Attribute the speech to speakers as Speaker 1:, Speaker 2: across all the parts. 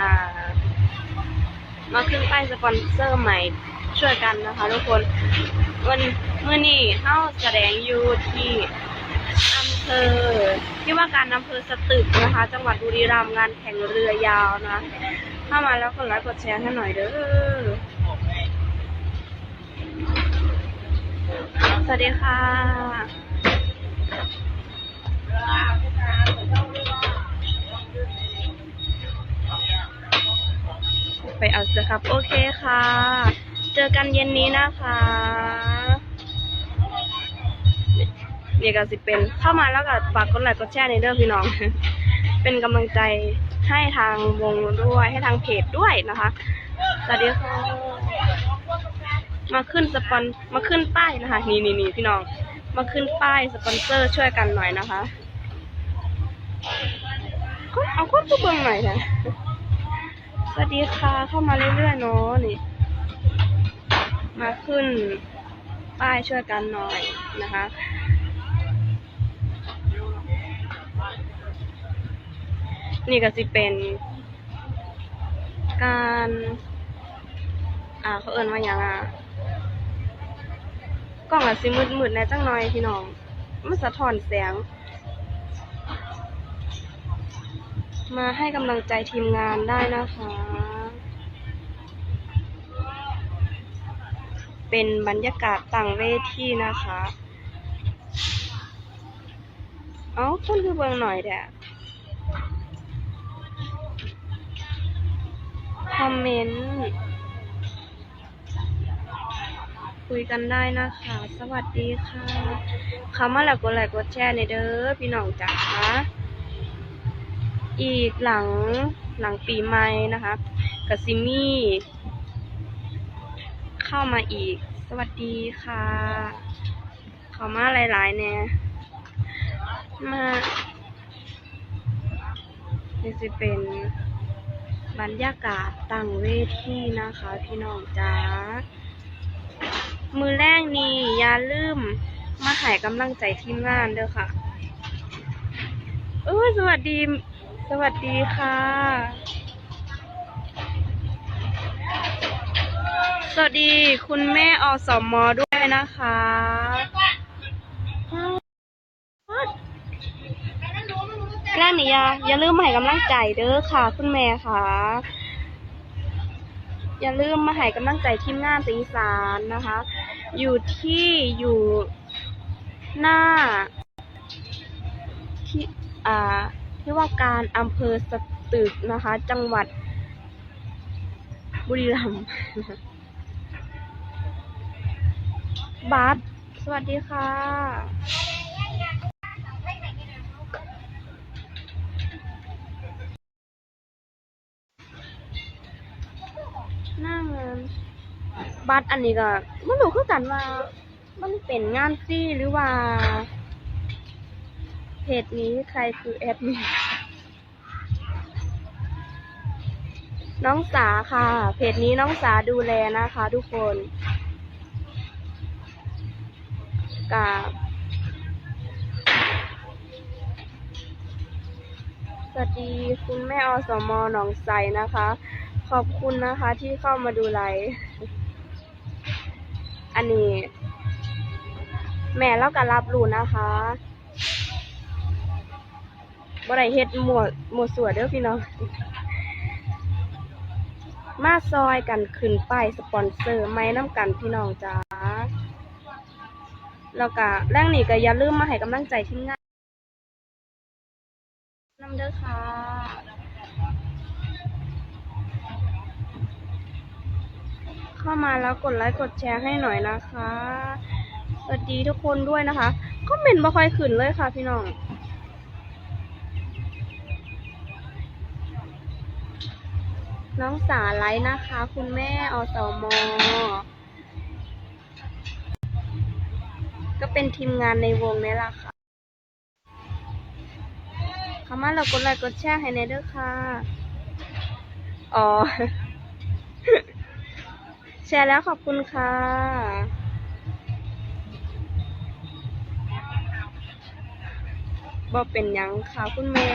Speaker 1: อ่า มาขึ้นป้ายสปอนเซอร์ใหม่ช่วยกันนะคะ ทุกคน วันเมื่อนี้เข้าแสดงอยู่ที่อำเภอที่ว่าการอำเภอสตึกนะคะ จังหวัดบุรีรัมย์งานแข่งเรือยาวนะเข้ามาแล้วกดไลค์กดแชร์ให้หน่อยเด้อสวัสดีค่ะ ไปเอาเสื้อครับ โอเคค่ะ เจอกันเย็นนี้นะคะนี่ก็สิเป็นเข้ามาแล้วก็ฝากกดไลค์กดแชร์ในเรื่องพี่น้อง เป็นกำลังใจให้ทางวงด้วยให้ทางเพจด้วยนะคะสวัสดีค่ะมาขึ้นสปอนมาขึ้นป้ายนะคะ นี่นี่นี่พี่น้อง มาขึ้นป้ายสปอนเซอร์ช่วยกันหน่อยนะคะ เอาก็ตัวเบิ่งหน่อยนะ สวัสดีค่ะ เข้ามาเรื่อยๆเนาะนี่ มาขึ้น ป้ายช่วยกันหน่อยนะคะ นี่ก็สิเป็น การ อ่าเขาเอิ้นว่าหยังอะกล้องอะสิมืดๆแน่จังหน่อยพี่น้อง มันสะท้อนแสง มาให้กำลังใจทีมงานได้นะคะ เป็นบรรยากาศต่างเวทีนะคะ เอ้าคนคือเบิ่งหน่อยแดะคอมเมนต์คุยกันได้นะคะ สวัสดีค่ะคำว่าแล้วกดไลค์กดแชร์ในเด้อพี่น้องจ๋า อีกหลังหลังปีใหม่นะคะกซิมี่เข้ามาอีก สวัสดีค่ะเขามาหลายๆเนี่ยมานี่จะเป็นบรรยากาศต่างเวทีนะคะ พี่น้องจ้ามือแรกนี่อย่าลืมมาให้กำลังใจทีมงานเด้อค่ะ เออสวัสดี สวัสดีค่ะ สวัสดีคุณแม่อสมอด้วยนะคะแรกนี่อย่าอย่าลืมมาให้กำลังใจเด้อค่ะ คุณแม่ค่ะ อย่าลืมมาให้กำลังใจทีมงานสีสารนะคะ อยู่ที่อยู่หน้าที่อ่า ที่ว่าการอำเภอสตึกนะคะ จังหวัด บุรีรัมย์บาสสวัสดีค่ะ หน้างานบัตรอันนี้ก็ไม่รู้คือกันว่า มันเป็นงานฟรีหรือว่า จนี้ใครคือแอดมินน้องสาค่ะ เพจนี้น้องสาดูแลนะคะทุกคนกับสวัสดีคุณแม่อสมหนองใสนะคะ ขอบคุณนะคะที่เข้ามาดูไลฟ์อันนี้ แม่เล่ากันรับรู้นะคะ บ่ได้เฮ็ดหมวดหมวดสวดเด้อพี่น้อง มาซอยกันขึ้นไปสปอนเซอร์ไม่น้ำกันพี่น้องจ้าแล้วก็แรงนี้ก็อย่าลืมมาให้กำลังใจทีมงานนำเด้อค่ะเข้ามาแล้วกดไลค์กดแชร์ให้หน่อยนะคะ สวัสดีทุกคนด้วยนะคะคอมเมนต์บ่ค่อยขึ้นเลยค่ะพี่น้อง น้องสาไลฟ์นะคะ คุณแม่อสมก็เป็นทีมงานในวงนี่แหละค่ะเข้ามาแล้วกดไลค์กดแชร์ให้ในเด้อค่ะ อ๋อ แชร์แล้วขอบคุณค่ะบอเป็นยังค่ะคุณแม่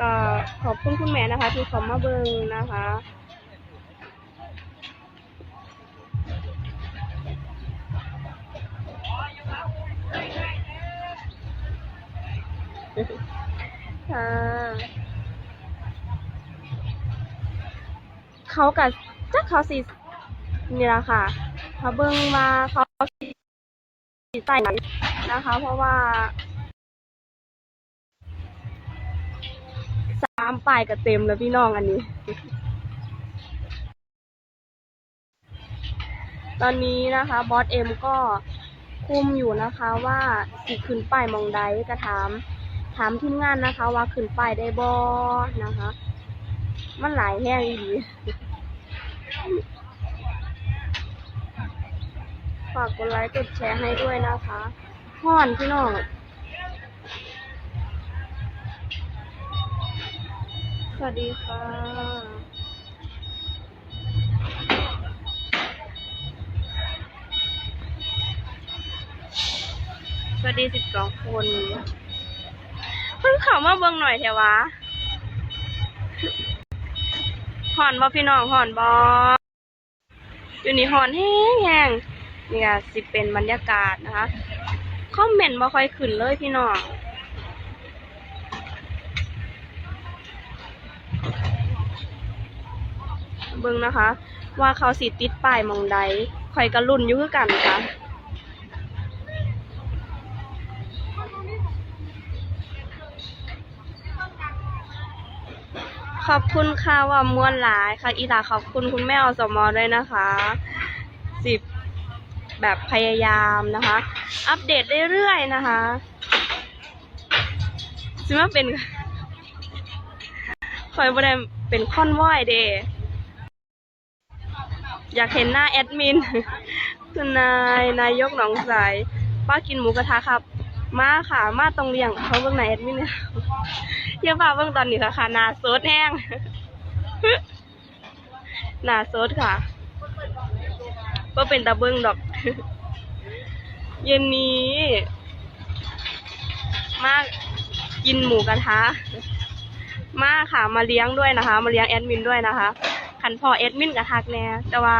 Speaker 1: ก็ขอบคุณคุณแม่นะคะ ที่เขามาเบิงนะคะค่ะเขากับจักเขาสินี่ละค่ะเขาเบิ่งมาเขาสิใส่นะคะ เพราะว่าามปลายก็เต็มแล้วพี่น้องอันนี้ ตอนนี้นะคะบอสเอ็มก็คุมอยู่นะคะว่าสิขึ้นป้ายมองใดก็ถาม ถามทีมงานนะคะ ว่าขึ้นป้ายได้บ่นะคะ มันหลายแห้งดีฝากกดไลค์กดแชร์ให้ด้วยนะคะห่อนพี่น้อง วัสดีค่ะ สวัสดีสิบสองคน เพิ่งเข่ามาเบิ่งหน่อยเถอะวะหอนบ่พี่น้องหอนบ่อยู่นี่หอนแห้งแห้งนี่ก็สิเป็นบรรยากาศนะคะ คอมเมนต์บ่ค่อยขึ้นเลยพี่น้อง เบิ่งนะคะ ว่าเขาสิติดป้ายมองใดข่อยก็รุ่นอยู่คือกันค่ะขอบคุณค่ะว่ามวนหลายค่ะ อีหลาขอบคุณคุณแม่อสมอด้วยนะคะสิบแบบพยายามนะคะ อัปเดตเรื่อยๆนะคะซิมาเป็นคอยบ่ได้เป็นคอนวอยเด อยากเห็นหน้าแอดมินคุณนายนายกหนองสายป้ากินหมูกระทะครับ มาค่ะ มาตรงเลี่ยงเขาเบิ่งไหนแอดมินเนี่ยอย่าฝ่าเบิ่งตอนนี้ค่ะค่ะหนาโซดแห้งหนาโซดค่ะก็เป็นตาเบิ่งดอก เย็นนี้ มากินหมูกระทะ มาค่ะ มาเลี้ยงด้วยนะคะ มาเลี้ยงแอดมินด้วยนะคะ ขันพอแอดมินกระทักแน่แต่ว่า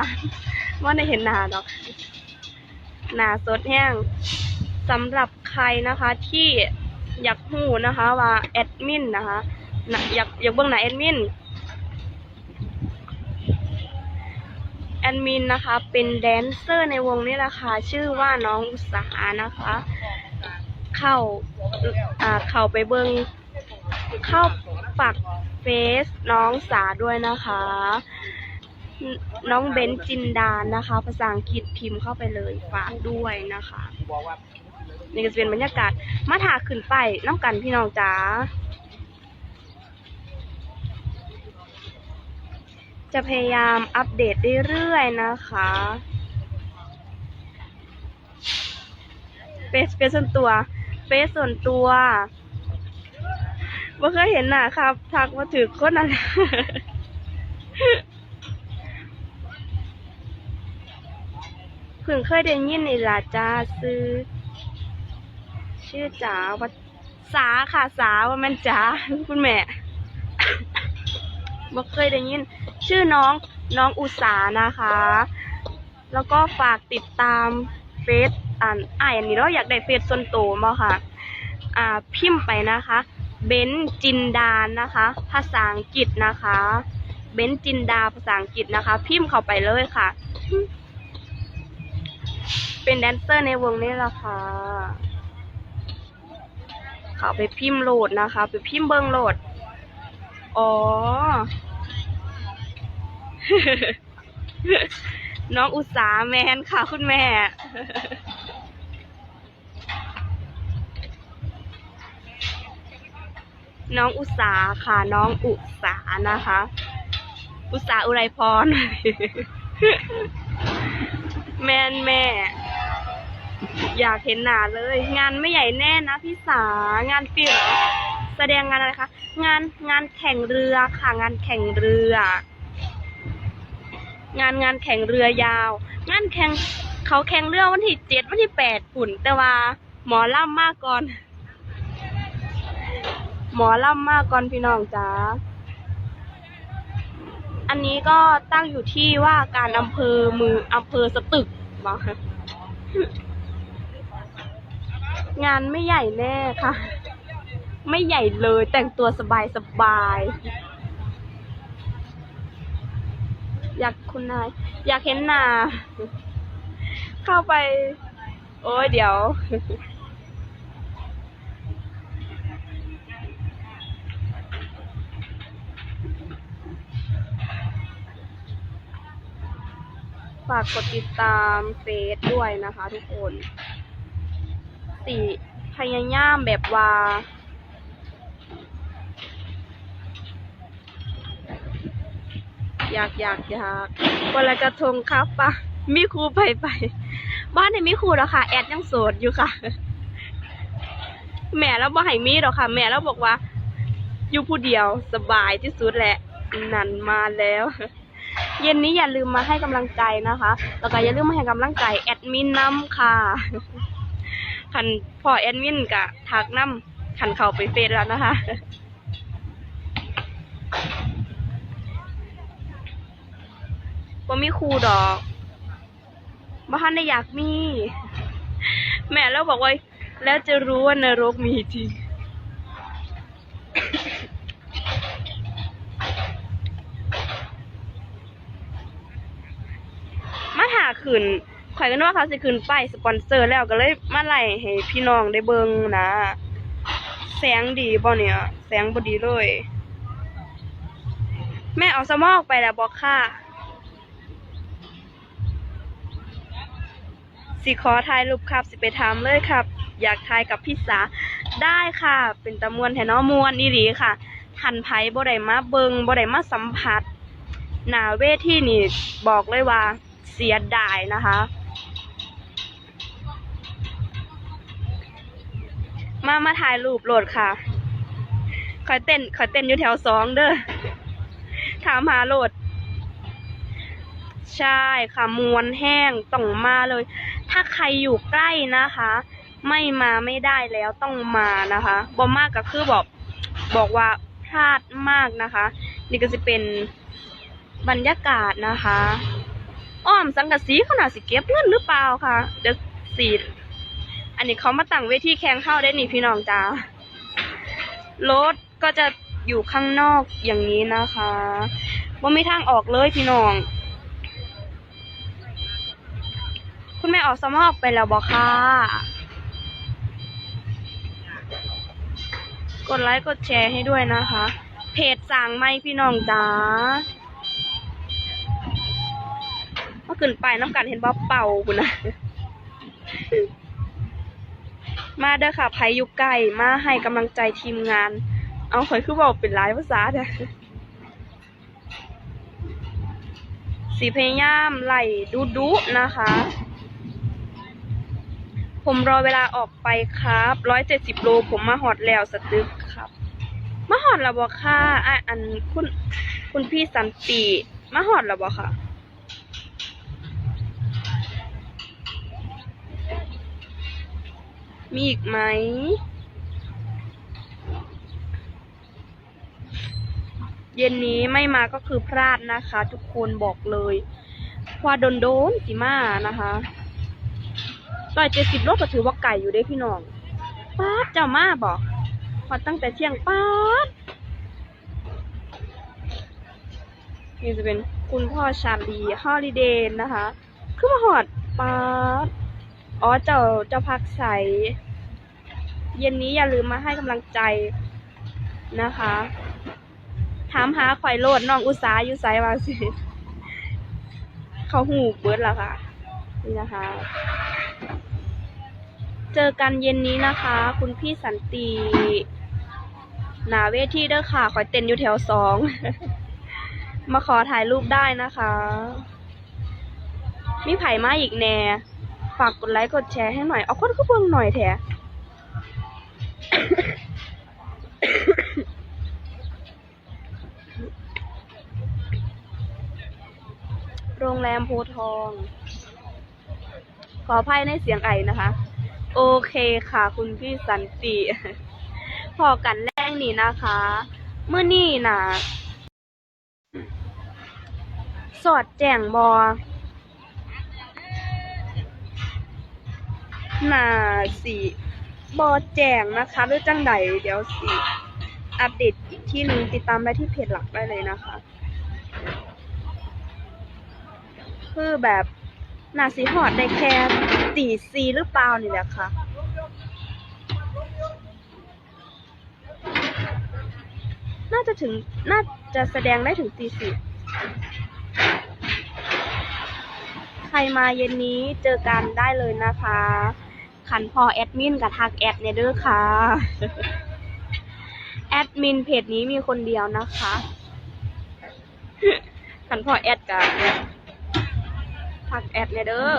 Speaker 1: ว่าได้เห็นหนาดอกหนาสดแห้งสำหรับใครนะคะที่อยากหูนะคะว่าแอดมินนะคะอยากอยากเบิ่งหน้าแอดมินแอดมินนะคะ เป็นแดนเซอร์ในวงนี้แหละค่ะชื่อว่าน้องอุตสาหนะคะ เข้าอ่าเข้าไปเบิ่งเข้าฝากเฟซน้องสาด้วยนะคะ น้องเบนจินดานะคะ ภาษาอังกฤษพิมพ์เข้าไปเลยฝากด้วยนะคะนี่ก็จะเป็นบรรยากาศมาถาขึ้นไปน้ำกันพี่น้องจ๋าจะพยายามอัปเดตเรื่อยๆนะคะเฟซเฟซส่วนตัวเฟซส่วนตัวบ่เคยเห็นหน้าครับ ทักมาถือคนนั้น เพิ่งเคยได้ยินนี่ล่ะจ้าซื้อ ชื่อจ๋าวัดสาค่ะสาว่าแม่นจ๋าคุณแม่บ่เคยได้ยิน ชื่อน้องน้องอุสานะคะ แล้วก็ฝากติดตามเฟซอ่านอ่านอันนี้เราอยากได้เฟซส่วนตัวมาค่ะ อ่าพิมพ์ไปนะคะเบนจินดานนะคะ ภาษาอังกฤษนะคะ เบนจินดาภาษาอังกฤษนะคะ พิมพ์เข้าไปเลยค่ะ เป็นแดนเซอร์ในวงนี้แหละค่ะเขาไปพิมพ์โหลดนะคะ ไปพิมพ์เบิ้งโหลด อ๋อ น้องอุตสาแมนค่ะคุณแม่น้องอุตสาค่ะ น้องอุสานะคะ อุตสาอุไรพร แมนแม่ อยากเห็นหนาเลย งานไม่ใหญ่แน่นะพี่สางานฟิลแสดงงานอะไรคะงานงานแข่งเรือค่ะ งานแข่งเรือ งานงานแข่งเรือยาว งานแข่งเขาแข่งเรือวันที่เจ็ดวันที่แปดปุ่นแต่ว่า หมอล่ำมากก่อน หมอล่ำมากก่อนพี่น้องจ้าอันนี้ก็ตั้งอยู่ที่ว่าการอำเภอมืออำเภอสตึกมา งานไม่ใหญ่แน่ค่ะ ไม่ใหญ่เลยแต่งตัวสบายสบาย อยากคุณนาย อยากเห็นนาเข้าไป โอ้ยเดี๋ยว ฝากกดติดตามเฟซด้วยนะคะทุกคน สี่พยายามแบบว่า อยากอยากอยากวันละกระทงครับปะมีครูไปไป บ้านในมีครูแล้วค่ะ แอดยังโสดอยู่ค่ะ แม่แล้วบ่ให้มีหรอกค่ะ แม่แล้วบอกว่า อยู่ผู้เดียวสบายที่สุดแหละ นั่นมาแล้ว เย็นนี้อย่าลืมมาให้กำลังใจนะคะ แล้วก็อย่าลืมมาให้กำลังใจแอดมินน้ำค่ะ คันพ่อแอดมินกะทักน้ำคันเขาไปเฟซแล้วนะคะว่ามีครูดอกบ้านได้อยากมี แม่แล้วบอกว่า แล้วจะรู้ว่านรกมีจริงมาหาขึ้น ข่อยก็นึกว่าเขาสิขึ้นไปายสปอนเซอร์แล้วก็เลยมาไล่ให้พี่น้องได้เบิ่งนะ แสงดีบ่เนี่ย แสงบ่ดีเลย แม่เอาสมอกไปแล้วบอกค่ะ สิขอถ่ายรูปครับ สิไปถามเลยครับ อยากถ่ายกับพี่สาได้ค่ะ เป็นตะมวนแถนอมวนนี่หลีค่ะทันไผบ่ได้มาเบิงบ่ได้มาสัมผัสหนาเวทีนี่บอกเลยว่าเสียดายนะคะ มามาถ่ายรูปโหลดค่ะคอยเต้นคอยเต้นอยู่แถวสองเด้อถามหาโหลด ใช่ค่ะมวนแห้งต้องมาเลย ถ้าใครอยู่ใกล้นะคะ ไม่มาไม่ได้แล้วต้องมานะคะบอมากก็คือบอกบอกว่าพลาดมากนะคะ นี่ก็จะเป็นบรรยากาศนะคะ อ้อมสังกะสีขนาดสิเก็บเงินหรือเปล่าคะเดี๋ยวสี อันนี้เขามาตั้งเวทีแข่งเข้าได้นี่พี่น้องจ้ารถก็จะอยู่ข้างนอกอย่างนี้นะคะว่าไม่ทางออกเลยพี่น้อง คุณแม่ออกสมออกไปแล้วบอกค่ะ กดไลค์กดแชร์ให้ด้วยนะคะ เพจสั่งไม่พี่น้องจ้าเมื่อขึ้นไปน้ำกันเห็นว่าเป่าคุณนะ มาเด้อค่ะไผอยู่ไก่มาให้กำลังใจทีมงาน เอาข่อยคือบอกเป็นหลายภาษาเด้อสีพยายามไหลดูดุนะคะ ผมรอเวลาออกไปครับร้อยเจ็ดสิบโลผมมาหอดแล้วสตึกครับ มาหอดแล้วบอกค่ะอะอันคุณคุณพี่สันติมาหอดแล้วบอกค่ะ มีอีกไหม เย็นนี้ไม่มาก็คือพลาดนะคะ ทุกคนบอกเลยว่าโดนโดนๆสิมานะคะร้อยเจ็ดสิบโลก็ถือว่าไก่อยู่เด้พี่น้องป้าเจ้ามาบอกพอตั้งแต่เที่ยงป้านี่จะเป็นคุณพ่อชาลีฮอลิเดย์นะคะ คือมาหอดป้า อ๋อเจ้าเจ้าพักใส เย็นนี้อย่าลืมมาให้กำลังใจนะคะ ถามหาข่อยโลดน้องอุตสาอยู่ไซวาสิเขาหูเบิร์ดแล้วค่ะ นี่นะคะ เจอกันเย็นนี้นะคะ คุณพี่สันติหนาเวทีเด้อค่ะข่อยเต้นอยู่แถวสอง มาขอถ่ายรูปได้นะคะ มีไผ่มาอีกแน่ ฝากกดไลค์กดแชร์ให้หน่อย เอาคนก็เบิ่งหน่อยแถโรงแรมโพทอง ขออภัยในเสียงไอนะคะ โอเคค่ะคุณพี่สันติพอกันแล้งนี่นะคะ เมื่อนี่นะ สอดแจ้งบอ นาสิบอแจงนะคะหรือจังใดเดี๋ยวสิอัปเดตอีกที่หนึ่งติดตามได้ที่เพจหลักได้เลยนะคะ คือแบบนาสีหอดได้แค่ตีซีหรือเปล่านี่แหละค่ะน่าจะถึงน่าจะแสดงได้ถึงตีสี่ใครมาเย็นนี้เจอกันได้เลยนะคะ ขันพอแอดมินกับทักแอดเนเด้อค่ะ แอดมินเพจนี้มีคนเดียวนะคะขันพอแอดกับทักแอดเนเด้อ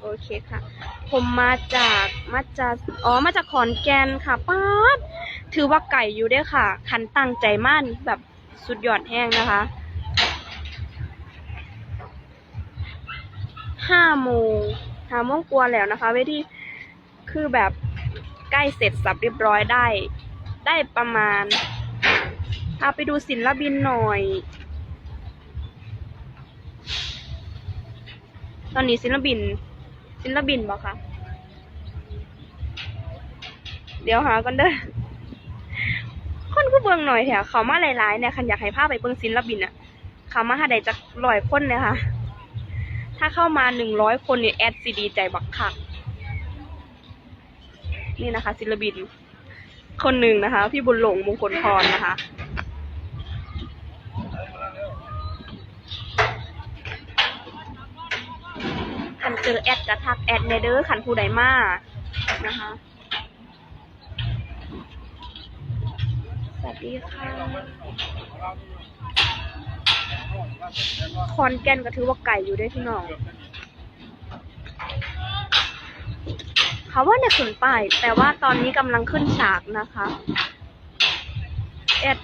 Speaker 1: โอเคค่ะ ผมมาจากมาจากอ๋อ มาจากขอนแก่นค่ะป้าด ถือว่าไก่อยู่ด้วยค่ะ คันตั้งใจมั่นแบบสุดยอดแห้งนะคะห้าโมงห้าโมงกลัวแล้วนะคะเวทีคือแบบใกล้เสร็จสับเรียบร้อยได้ ได้ประมาณพาไปดูศิลปินหน่อย ตอนนี้ศิลปินศิลปินบอกคะเดี๋ยวหากันเด้อ นคือเบิ่งหน่อยแถวเขามาหลายๆเนี่ยคันอยากให้ภาพไปเบิ่งศิลปินอะเขามาหาไดจากร้อยคนเนี่ยค่ะ ถ้าเข้ามาหนึ่งร้อยคนเนี่ยแอดซีดีใจบักคัก นี่นะคะ ศิลปิน คนหนึ่งนะคะ พี่บุญหลงมงคลพรนะคะคันเจอแอดกระทักแอดเนเดอร์คันผู้ใดมานะคะ วัสดีค่ะ คอนแกนก็ถือว่าไก่อยู่ได้พี่น้อง เขาว่าเนี่ยขึ้นป้าย แต่ว่าตอนนี้กำลังขึ้นฉากนะคะแอด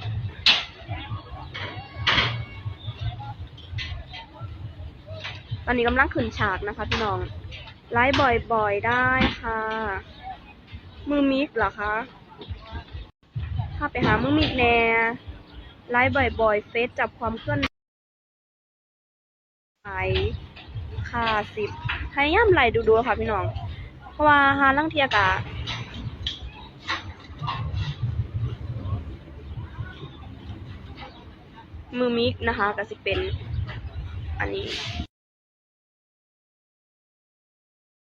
Speaker 1: ตอนนี้กำลังขึ้นฉากนะคะพี่น้อง ไลฟ์บ่อยๆได้ค่ะ มือมิกเหรอคะ ถ้าไปหามือมิกแน่ไลฟ์บ่อยๆ เฟซจับความเคลื่อนไหวค่ะสิบพยายามไล่ดูๆค่ะพี่น้อง เพราะว่าหาลังเทียกะมือมิกนะคะก็สิเป็นอันนี้